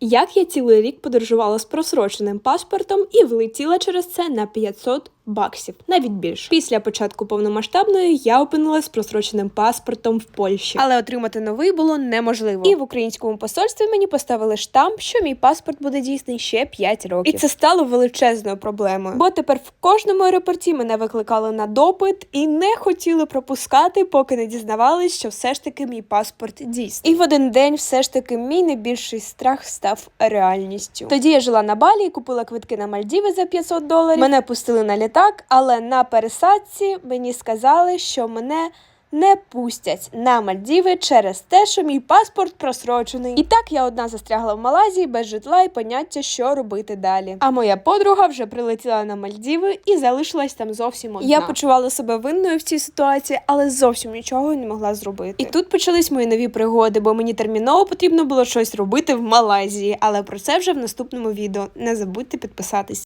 Як я цілий рік подорожувала з просроченим паспортом і влетіла через це на 500 баксів, навіть більше. Після початку повномасштабної я опинилась з просроченим паспортом в Польщі, але отримати новий було неможливо. І в українському посольстві мені поставили штамп, що мій паспорт буде дійсний ще 5 років. І це стало величезною проблемою. Бо тепер в кожному аеропорті мене викликали на допит і не хотіли пропускати, поки не дізнавались, що все ж таки мій паспорт дійсний. І в один день все ж таки мій найбільший страх став реальністю. Тоді я жила на Балі і купила квитки на Мальдіви за 500 доларів. Мене пустили на літак, але на пересадці мені сказали, що мене. Не пустять на Мальдіви через те, що мій паспорт просрочений. І так я одна застрягла в Малайзії без житла і поняття, що робити далі. А моя подруга вже прилетіла на Мальдіви і залишилась там зовсім одна. Я почувала себе винною в цій ситуації, але зовсім нічого не могла зробити. І тут почались мої нові пригоди, бо мені терміново потрібно було щось робити в Малайзії. Але про це вже в наступному відео. Не забудьте підписатись.